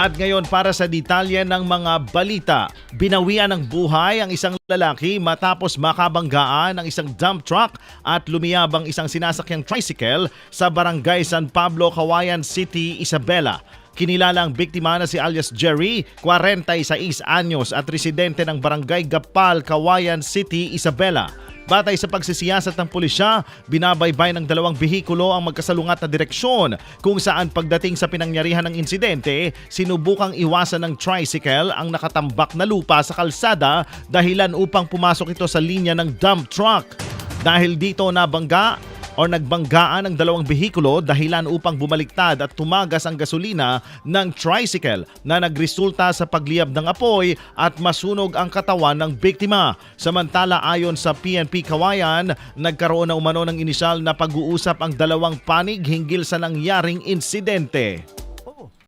At ngayon para sa detalye ng mga balita, binawian ng buhay ang isang lalaki matapos makabanggaan ng isang dump truck at lumiyabang isang sinasakyang tricycle sa barangay San Pablo, Kawayan City, Isabela. Kinilala ang biktima na si alias Jerry, 46 anyos at residente ng barangay Gapal, Kawayan City, Isabela. Batay sa pagsisiyasat ng pulisya, binabaybay ng dalawang behikulo ang magkasalungat na direksyon kung saan pagdating sa pinangyarihan ng insidente, sinubukang iwasan ng tricycle ang nakatambak na lupa sa kalsada dahilan upang pumasok ito sa linya ng dump truck. Dahil dito nabangga o nagbanggaan ang dalawang behikulo dahilan upang bumaliktad at tumagas ang gasolina ng tricycle na nagresulta sa pagliyab ng apoy at masunog ang katawan ng biktima. Samantala ayon sa PNP Kawayan, nagkaroon na umano ng inisyal na pag-uusap ang dalawang panig hinggil sa nangyaring insidente.